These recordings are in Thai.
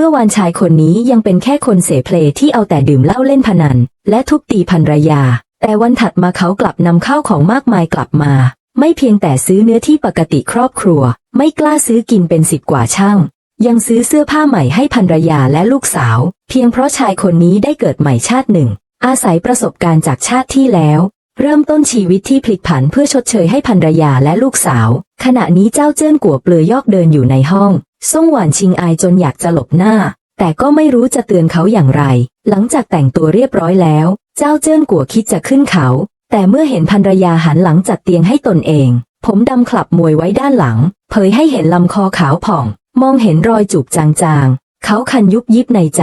เมื่อวานชายคนนี้ยังเป็นแค่คนเสเพลที่เอาแต่ดื่มเหล้าเล่นพนัน และทุบตีภรรยา แต่วันถัดมาเขากลับนำข้าวของมากมายกลับมา ไม่เพียงแต่ซื้อเนื้อที่ปกติครอบครัว ไม่กล้าซื้อกินเป็นสิบกว่าช่าง ยังซื้อเสื้อผ้าใหม่ให้ภรรยาและลูกสาว เพียงเพราะชายคนนี้ได้เกิดใหม่ชาติหนึ่ง อาศัยประสบการณ์จากชาติที่แล้ว เริ่มต้นชีวิตที่พลิกผันเพื่อชดเชยให้ภรรยาและลูกสาว ขณะนี้เจ้าเจิ้นกัวเปลือยยอกเดินอยู่ในห้อง ซ่งหวานชิงอายจนอยากจะหลบหน้า แต่ก็ไม่รู้จะเตือนเขาอย่างไร หลังจากแต่งตัวเรียบร้อยแล้ว เจ้าเจิ้นกัวคิดจะขึ้นเขา แต่เมื่อเห็นภรรยาหันหลังจัดเตียงให้ตนเอง ผมดำคลับมวยไว้ด้านหลัง เผยให้เห็นลำคอขาวผ่อง มองเห็นรอยจูบจางๆ เขาคันยุบยิบในใจ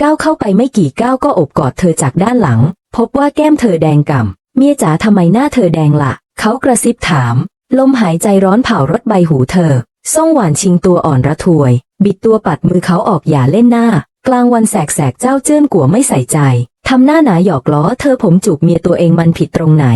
ก้าวเข้าไปไม่กี่ก้าวก็อบกอดเธอจากด้านหลัง พบว่าแก้มเธอแดงก่ำเมียจ๋าทำไมหน้าเธอแดงละ่ะ เขากระซิบถาม ลมหายใจร้อนเผารถใบหูเธอ ส่งหวานชิงตัวอ่อนระทวย บิดตัวปัดมือเขาออกอย่าเล่นหน้า กลางวันแสกๆเจ้าเจิ้นกัวไม่ใส่ใจทำหน้าหนาหยอกล้อเธอผมจูบเมียตัวเองมันผิดตรงไหน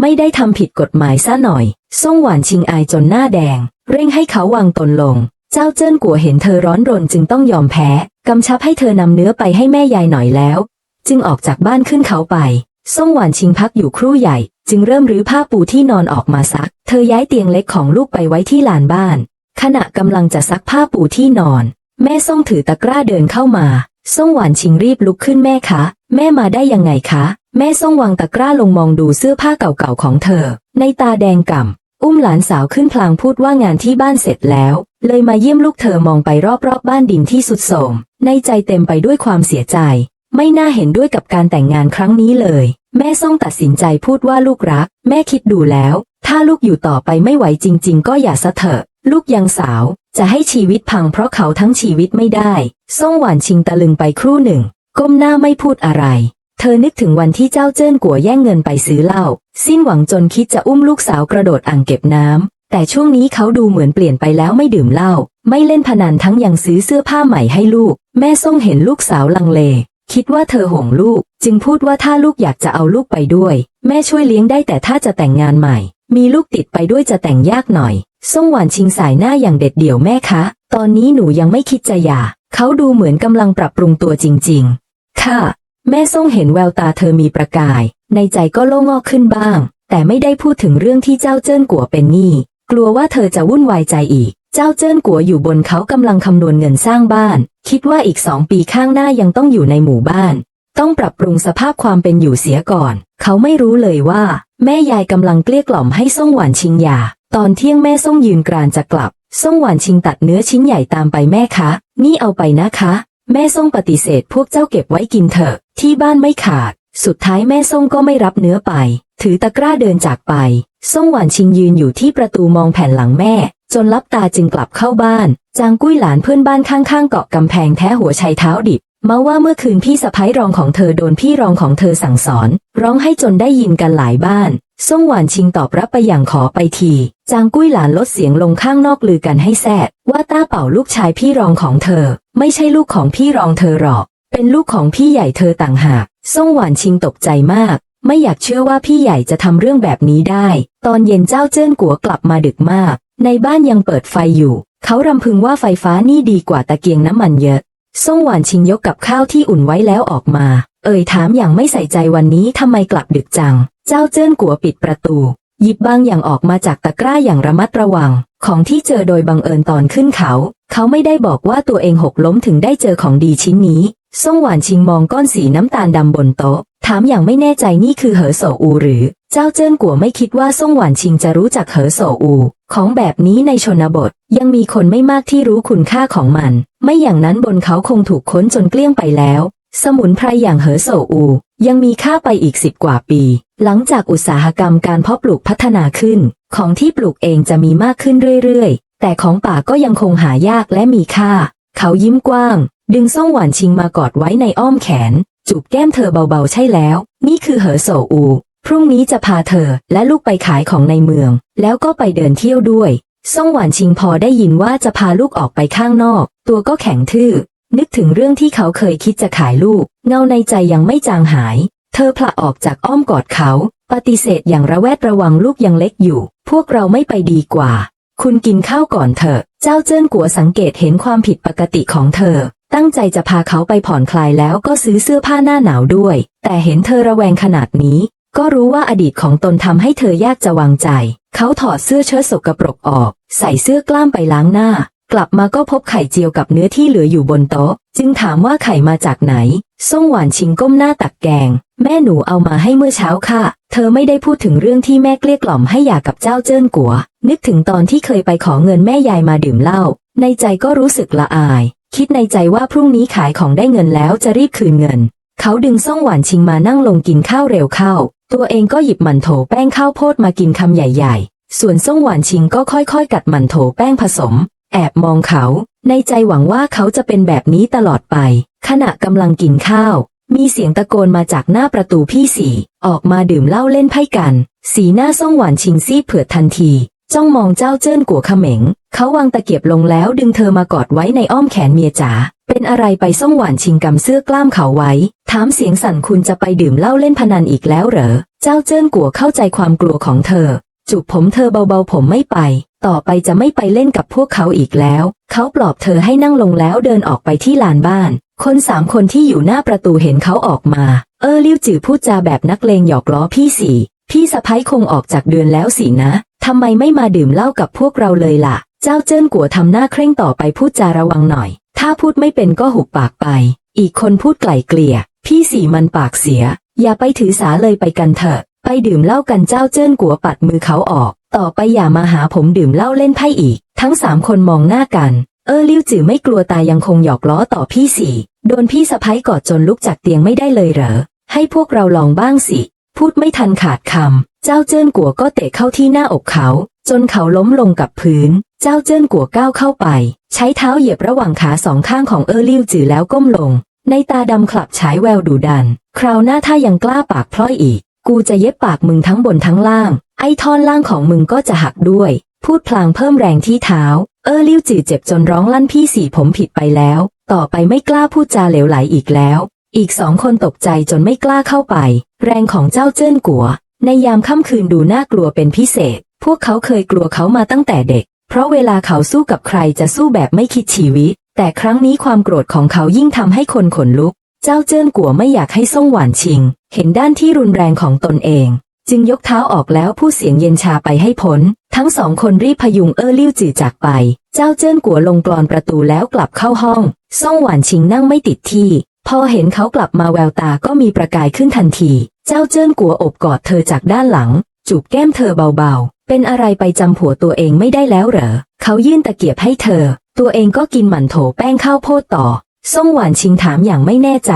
ไม่ได้ทำผิดกฎหมายซะหน่อยส่งหวานชิงอายจนหน้าแดง เร่งให้เขาวางตนลง เจ้าเจิ้นกัวเห็นเธอร้อนรนจึงต้องยอมแพ้กำชับให้เธอนำเนื้อไปให้แม่ยายหน่อยแล้ว จึงออกจากบ้านขึ้นเขาไปส่งหวานชิงพักอยู่ครู่ใหญ่ จึงเริ่มรื้อผ้าปูที่นอนออกมาซัก เธอย้ายเตียงเล็กของลูกไปไว้ที่ลานบ้าน ขณะกำลังจะซักผ้าปูที่นอน แม่ส่งถือตะกร้าเดินเข้ามาส่งหวานชิงรีบลุกขึ้นแม่คะ แม่มาได้ยังไงคะ แม่ส่งวางตะกร้าลงมองดูเสื้อผ้าเก่าๆของเธอ ในตาแดงก่ำอุ้มหลานสาวขึ้นพลางพูดว่างานที่บ้านเสร็จแล้ว เลยมาเยี่ยมลูกเธอมองไปรอบๆบบ้านดินที่สุดโทรมในใจเต็มไปด้วยความเสียใจ ไม่น่าเห็นด้วยกับการแต่งงานครั้งนี้เลย แม่ส่งตัดสินใจพูดว่าลูกรัก แม่คิดดูแล้ว ถ้าลูกอยู่ต่อไปไม่ไหวจริง ๆ ก็อย่าซะเถอะ ลูกยังสาว จะให้ชีวิตพังเพราะเขาทั้งชีวิตไม่ได้ส่งหวานชิงตะลึงไปครู่หนึ่ง ก้มหน้าไม่พูดอะไร เธอนึกถึงวันที่เจ้าเจิ้นกัวแย่งเงินไปซื้อเหล้า สิ้นหวังจนคิดจะอุ้มลูกสาวกระโดดอ่างเก็บน้ำแต่ช่วงนี้เขาดูเหมือนเปลี่ยนไปแล้วไม่ดื่มเหล้าไม่เล่นพนันทั้งยังซื้อเสื้อผ้าใหม่ให้ลูก แม่ส่งเห็นลูกสาวลังเล คิดว่าเธอห่วงลูก จึงพูดว่าถ้าลูกอยากจะเอาลูกไปด้วย แม่ช่วยเลี้ยงได้แต่ถ้าจะแต่งงานใหม่ มีลูกติดไปด้วยจะแต่งยากหน่อย ส่งหวานชิงสายหน้าอย่างเด็ดเดี่ยวแม่คะ ตอนนี้หนูยังไม่คิดจะหย่า เขาดูเหมือนกำลังปรับปรุงตัวจริง ๆ ค่ะ แม่ส่งเห็นแววตาเธอมีประกาย ในใจก็โล่งอกขึ้นบ้าง แต่ไม่ได้พูดถึงเรื่องที่เจ้าเจิ้นกัวเป็นหนี้ กลัวว่าเธอจะวุ่นวายใจอีก เจ้าเจิ้นกัวอยู่บนเขากำลังคำนวณเงินสร้างบ้าน คิดว่าอีกสองปีข้างหน้ายังต้องอยู่ในหมู่บ้าน ต้องปรับปรุงสภาพความเป็นอยู่เสียก่อน เขาไม่รู้เลยว่า แม่ยายกำลังเกลี้ยกล่อมให้ส่งหวานชิงหย่า ตอนเที่ยงแม่ส่งยืนกรานจะกลับส่งหวานชิงตัดเนื้อชิ้นใหญ่ตามไปแม่คะ นี่เอาไปนะคะ แม่ส่งปฏิเสธพวกเจ้าเก็บไว้กินเถอะ ที่บ้านไม่ขาด สุดท้ายแม่ส่งก็ไม่รับเนื้อไป ถือตะกร้าเดินจากไปส่งหวานชิงยืนอยู่ที่ประตูมองแผ่นหลังแม่ จนลับตาจึงกลับเข้าบ้าน จางกุ้ยหลานเพื่อนบ้านข้างๆเกาะกำแพงแท้หัวชัยเท้าดิบมาว่าเมื่อคืนพี่สะพ้ายรองของเธอโดนพี่รองของเธอสั่งสอน ร้องให้จนได้ยินกันหลายบ้าน ส่งหวานชิงตอบรับไปอย่างขอไปที จางกุ้ยหลานลดเสียงลงข้างนอกลือกันให้แซดว่าต้าเป่าลูกชายพี่รองของเธอ ไม่ใช่ลูกของพี่รองเธอหรอก เป็นลูกของพี่ใหญ่เธอต่างหากส่งหวานชิงตกใจมาก ไม่อยากเชื่อว่าพี่ใหญ่จะทำเรื่องแบบนี้ได้ ตอนเย็นเจ้าเจิ้นกัวกลับมาดึกมาก ในบ้านยังเปิดไฟอยู่ เขารำพึงว่าไฟฟ้านี่ดีกว่าตะเกียงน้ำมันเยอะส่งหวานชิงยกกับข้าวที่อุ่นไว้แล้วออกมา เอ่ยถามอย่างไม่ใส่ใจวันนี้ทำไมกลับดึกจัง เจ้าเจิ้นกัวปิดประตู หยิบบางอย่างออกมาจากตะกร้าอย่างระมัดระวัง ของที่เจอโดยบังเอิญตอนขึ้นเขา เขาไม่ได้บอกว่าตัวเองหกล้มถึงได้เจอของดีชิ้นนี้ส่งหวานชิงมองก้อนสีน้ำตาลดำบนโต๊ะ ถามอย่างไม่แน่ใจนี่คือเหอโซอูหรือ เจ้าเจิ้นกัวไม่คิดว่าส่งหวานชิงจะรู้จักเหอโซอู ของแบบนี้ในชนบท ยังมีคนไม่มากที่รู้คุณค่าของมัน ไม่อย่างนั้นบนเขาคงถูกค้นจนเกลี้ยงไปแล้ว สมุนไพรอย่างเหอโซอู ยังมีค่าไปอีกสิบกว่าปี หลังจากอุตสาหกรรมการเพาะปลูกพัฒนาขึ้น ของที่ปลูกเองจะมีมากขึ้นเรื่อยๆ แต่ของป่าก็ยังคงหายากและมีค่า เขายิ้มกว้าง ดึงส่งหวานชิงมากอดไว้ในอ้อมแขน จูบแก้มเธอเบาๆใช่แล้ว นี่คือเหอโซอู พรุ่งนี้จะพาเธอและลูกไปขายของในเมือง แล้วก็ไปเดินเที่ยวด้วยส่งหวานชิงพอได้ยินว่าจะพาลูกออกไปข้างนอก ตัวก็แข็งทื่อ นึกถึงเรื่องที่เขาเคยคิดจะขายลูก เงาในใจยังไม่จางหาย เธอผละออกจากอ้อมกอดเขา ปฏิเสธอย่างระแวดระวังลูกยังเล็กอยู่ พวกเราไม่ไปดีกว่า คุณกินข้าวก่อนเถอะ เจ้าเจิ้นกัวสังเกตเห็นความผิดปกติของเธอ ตั้งใจจะพาเขาไปผ่อนคลายแล้วก็ซื้อเสื้อผ้าหน้าหนาวด้วย แต่เห็นเธอระแวงขนาดนี้ ก็รู้ว่าอดีตของตนทำให้เธอยากจะวางใจ เขาถอดเสื้อเชิ้ตสกปรกออก ใส่เสื้อกล้ามไปล้างหน้า กลับมาก็พบไข่เจียวกับเนื้อที่เหลืออยู่บนโต๊ะ จึงถามว่าไข่มาจากไหน ส่งหวานชิงก้มหน้าตักแกง แม่หนูเอามาให้เมื่อเช้าค่ะ เธอไม่ได้พูดถึงเรื่องที่แม่เกลี้ยกล่อมให้หย่ากับเจ้าเจิ้นกัว นึกถึงตอนที่เคยไปขอเงินแม่ยายมาดื่มเหล้า ในใจก็รู้สึกละอาย คิดในใจว่าพรุ่งนี้ขายของได้เงินแล้วจะรีบคืนเงิน เขาดึงส่งหวานชิงมานั่งลงกินข้าวเร็วเข้า ตัวเองก็หยิบมันโถแป้งข้าวโพดมากินคำใหญ่ ๆ ส่วนส่งหวานชิงก็ค่อยๆ กัดมันโถแป้งผสม แอบมองเขา ในใจหวังว่าเขาจะเป็นแบบนี้ตลอดไป ขณะกำลังกินข้าว มีเสียงตะโกนมาจากหน้าประตูพี่สี่ออกมาดื่มเหล้าเล่นไพ่กัน สีหน้าส่องหวานชิงซีดเผือดทันที จ้องมองเจ้าเจิ้นกัวเขม็ง เขาวางตะเกียบลงแล้วดึงเธอมากอดไว้ในอ้อมแขนเมียจ๋าเป็นอะไรไปส่องหวานชิงกำเสื้อกล้ามเขาไว้ ถามเสียงสั่นคุณจะไปดื่มเหล้าเล่นพนันอีกแล้วเหรอ เจ้าเจิ้นกัวเข้าใจความกลัวของเธอจูบผมเธอเบาๆผมไม่ไป ต่อไปจะไม่ไปเล่นกับพวกเขาอีกแล้ว เขาปลอบเธอให้นั่งลงแล้วเดินออกไปที่ลานบ้าน คนสามคนที่อยู่หน้าประตูเห็นเขาออกมา เออลิ้วจือพูดจาแบบนักเลงหยอกล้อพี่สี่พี่สะพ้ยคงออกจากเดือนแล้วสินะทำไมไม่มาดื่มเหล้ากับพวกเราเลยล่ะ เจ้าเจิ้นกัวทำหน้าเคร่งต่อไปพูดจาระวังหน่อย ถ้าพูดไม่เป็นก็หุบปากไป อีกคนพูดไกล่เกลี่ย พี่สี่มันปากเสีย อย่าไปถือสาเลยไปกันเถอะ ไปดื่มเหล้ากันเจ้าเจิ้นกัวปัดมือเขาออก ต่อไปอย่ามาหาผมดื่มเหล้าเล่นไพ่อีก ทั้งสามคนมองหน้ากัน เออลิ้วจือไม่กลัวตายยังคงหยอกล้อต่อพี่สี่โดนพี่สะพ้ยกอดจนลุกจากเตียงไม่ได้เลยเหรอ ให้พวกเราลองบ้างสิ พูดไม่ทันขาดคำ เจ้าเจิ้นกัวก็เตะเข้าที่หน้าอกเขา จนเขาล้มลงกับพื้น เจ้าเจิ้นกัวก้าวเข้าไป ใช้เท้าเหยียบระหว่างขาสองข้างของเออลิ้วจือแล้วก้มลง ในตาดำคลับฉายแววดุดัน คราวหน้าถ้ายังกล้าปากพล่อยอีก กูจะเย็บปากมึงทั้งบนทั้งล่าง ไอ้ท่อนล่างของมึงก็จะหักด้วย พูดพลางเพิ่มแรงที่เท้า เออลิ้วจือเจ็บจนร้องลั่นพี่สี่ผมผิดไปแล้ว ต่อไปไม่กล้าพูดจาเหลวไหลอีกแล้ว อีกสองคนตกใจจนไม่กล้าเข้าไป แรงของเจ้าเจิ้นกัว ในยามค่ำคืนดูน่ากลัวเป็นพิเศษ พวกเขาเคยกลัวเขามาตั้งแต่เด็ก เพราะเวลาเขาสู้กับใครจะสู้แบบไม่คิดชีวิต แต่ครั้งนี้ความโกรธของเขายิ่งทำให้คนขนลุก เจ้าเจิ้นกัวไม่อยากให้ส่งหวานชิง เห็นด้านที่รุนแรงของตนเอง จึงยกเท้าออกแล้วพูดเสียงเย็นชาไปให้พ้น ทั้งสองคนรีบพยุงเออลิ้วจือจากไป เจ้าเจิ้นกัวลงกรอนประตูแล้วกลับเข้าห้องส่งหวานชิงนั่งไม่ติดที่ พอเห็นเขากลับมาแววตาก็มีประกายขึ้นทันที เจ้าเจิ้นกัวอบกอดเธอจากด้านหลัง จูบแก้มเธอเบาๆ เป็นอะไรไปจำผัวตัวเองไม่ได้แล้วเหรอ เขายื่นตะเกียบให้เธอ ตัวเองก็กินหมั่นโถแป้งข้าวโพดต่อ ส่งหวานชิงถามอย่างไม่แน่ใจ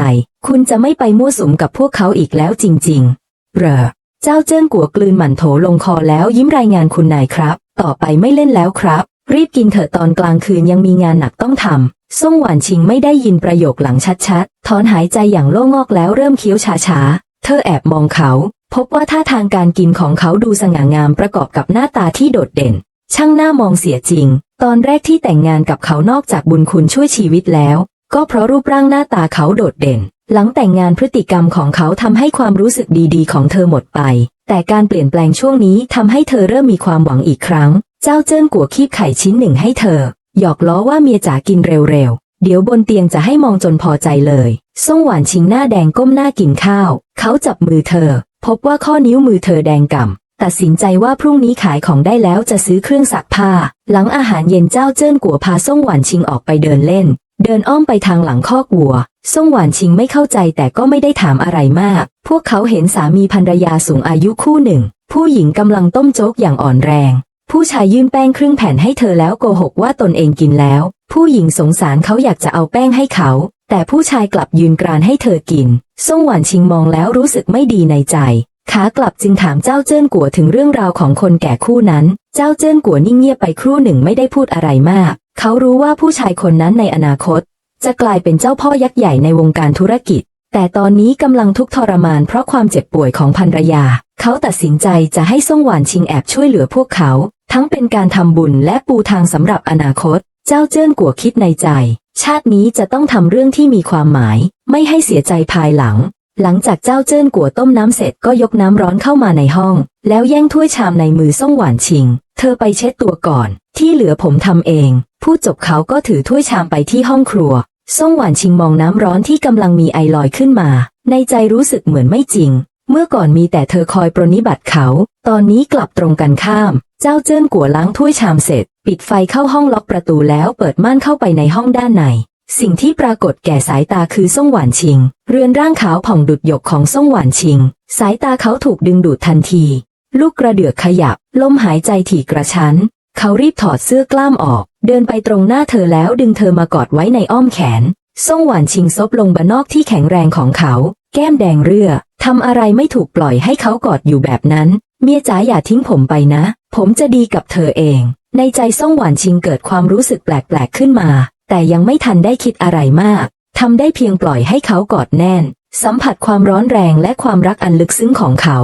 คุณจะไม่ไปมั่วสุมกับพวกเขาอีกแล้วจริง ๆ เหรอ เจ้าเจิ้นกัวกลืนหมันโถลงคอแล้วยิ้มรายงานคุณนายครับ ต่อไปไม่เล่นแล้วครับ รีบกินเถอะตอนกลางคืนยังมีงานหนักต้องทำส่งหวานชิงไม่ได้ยินประโยคหลังชัดๆ ถอนหายใจอย่างโล่งอกแล้วเริ่มเคี้ยวช้าๆ เธอแอบมองเขา พบว่าท่าทางการกินของเขาดูสง่างามประกอบกับหน้าตาที่โดดเด่น ช่างหน้ามองเสียจริง ตอนแรกที่แต่งงานกับเขานอกจากบุญคุณช่วยชีวิตแล้ว ก็เพราะรูปร่างหน้าตาเขาโดดเด่น หลังแต่งงานพฤติกรรมของเขาทำให้ความรู้สึกดีๆ ของเธอหมดไป แต่การเปลี่ยนแปลงช่วงนี้ทำให้เธอเริ่มมีความหวังอีกครั้ง เจ้าเจิ้นกัวคีบไข่ชิ้นหนึ่งให้เธอ หยอกล้อว่าเมียจ๋ากินเร็วๆ เดี๋ยวบนเตียงจะให้มองจนพอใจเลยส่งหวานชิงหน้าแดงก้มหน้ากินข้าว เขาจับมือเธอ พบว่าข้อนิ้วมือเธอแดงก่ำตัดสินใจว่าพรุ่งนี้ขายของได้แล้วจะซื้อเครื่องซักผ้า หลังอาหารเย็นเจ้าเจิ้นกัวพาส่งหวานชิงออกไปเดินเล่น เดินอ้อมไปทางหลังคอกวัว ส่งหวานชิงไม่เข้าใจแต่ก็ไม่ได้ถามอะไรมาก พวกเขาเห็นสามีภรรยาสูงอายุคู่หนึ่ง ผู้หญิงกำลังต้มโจ๊กอย่างอ่อนแรง ผู้ชายยื่นแป้งครึ่งแผ่นให้เธอแล้วโกหกว่าตนเองกินแล้ว ผู้หญิงสงสารเขาอยากจะเอาแป้งให้เขา แต่ผู้ชายกลับยืนกรานให้เธอกิน ส่งหวานชิงมองแล้วรู้สึกไม่ดีในใจ ขากลับจึงถามเจ้าเจิ้นกัวถึงเรื่องราวของคนแก่คู่นั้น เจ้าเจิ้นกัวนิ่งเงียบไปครู่หนึ่งไม่ได้พูดอะไรมาก เขารู้ว่าผู้ชายคนนั้นในอนาคต จะกลายเป็นเจ้าพ่อยักษ์ใหญ่ในวงการธุรกิจ แต่ตอนนี้กำลังทุกข์ทรมานเพราะความเจ็บป่วยของภรรยา เขาตัดสินใจจะให้ส่งหวานชิงแอบช่วยเหลือพวกเขา ทั้งเป็นการทำบุญและปูทางสำหรับอนาคต เจ้าเจิ้นกัวคิดในใจ ชาตินี้จะต้องทำเรื่องที่มีความหมาย ไม่ให้เสียใจภายหลังหลังจากเจ้าเจิ้นกัวต้มน้ำเสร็จก็ยกน้ำร้อนเข้ามาในห้อง แล้วแย่งถ้วยชามในมือส่งหวานชิง เธอไปเช็ดตัวก่อน ที่เหลือผมทำเอง พูดจบเขาก็ถือถ้วยชามไปที่ห้องครัวซ่งหวานชิงมองน้ำร้อนที่กำลังมีไอลอยขึ้นมา ในใจรู้สึกเหมือนไม่จริง เมื่อก่อนมีแต่เธอคอยปรนนิบัติเขา ตอนนี้กลับตรงกันข้าม เจ้าเจิ้นกัวล้างถ้วยชามเสร็จ ปิดไฟเข้าห้องล็อกประตูแล้วเปิดม่านเข้าไปในห้องด้านใน สิ่งที่ปรากฏแก่สายตาคือซ่งหวานชิง เรือนร่างขาวผ่องดุดหยกของซ่งหวานชิง สายตาเขาถูกดึงดูดทันที ลูกกระเดือกขยับ ลมหายใจถี่กระชั้น เขารีบถอดเสื้อกล้ามออก เดินไปตรงหน้าเธอแล้วดึงเธอมากอดไว้ในอ้อมแขนซ่งหวานชิงซบลงบนนอกที่แข็งแรงของเขา แก้มแดงเรือทำอะไรไม่ถูกปล่อยให้เขากอดอยู่แบบนั้น เมียจ๋าอย่าทิ้งผมไปนะ ผมจะดีกับเธอเอง ในใจซ่งหวานชิงเกิดความรู้สึกแปลกๆขึ้นมา แต่ยังไม่ทันได้คิดอะไรมากทำได้เพียงปล่อยให้เขากอดแน่น สัมผัสความร้อนแรงและความรักอันลึกซึ้งของเขา